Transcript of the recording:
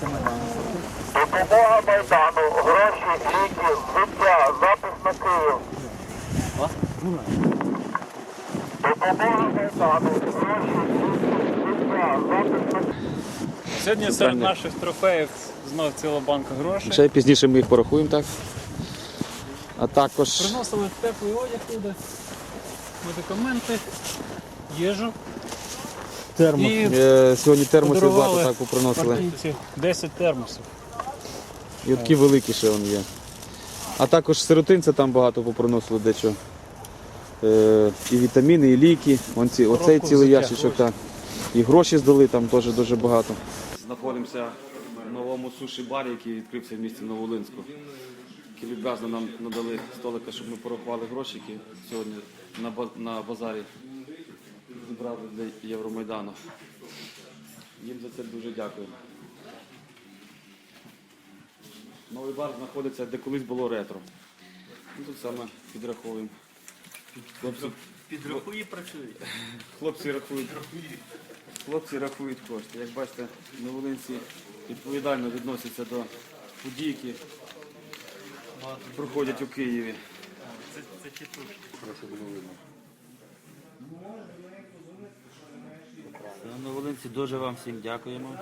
Допомога Майдану, гроші, ліки, життя, запис на Київ. Допомога Майдану, гроші, ліки, життя, запис на Київ. Сьогодні серед наших трофеїв знов ціла банка грошей. Ще пізніше ми їх порахуємо, так? А також Приносили теплий одяг туди, медикаменти, їжу. Термос. І е, сьогодні термоси подарували багато так поприносили. партійці 10 термосів. І такі великі ще вони є. А також сиротинця там багато попроносили дечо. Е, і вітаміни, і ліки. Вон ці, оцей Коробку цілий взуття, ящичок. Так. І гроші здали там теж дуже багато. Знаходимося в новому суші-барі, який відкрився в місті Новолинську. Кілібразно нам надали столика, щоб ми порахували гроші, які сьогодні на, ба- на базарі зібрали для Євромайдану. Їм за це дуже дякую. Новий бар знаходиться, де колись було ретро. Ну, тут саме підраховуємо. Хлопці, Підрахує працює. хлопці рахують. Хлопці рахують кошти. Як бачите, новолинці відповідально відносяться до подій, які проходять у Києві. Це, це тітушки. Новолинці, дуже вам всім дякуємо.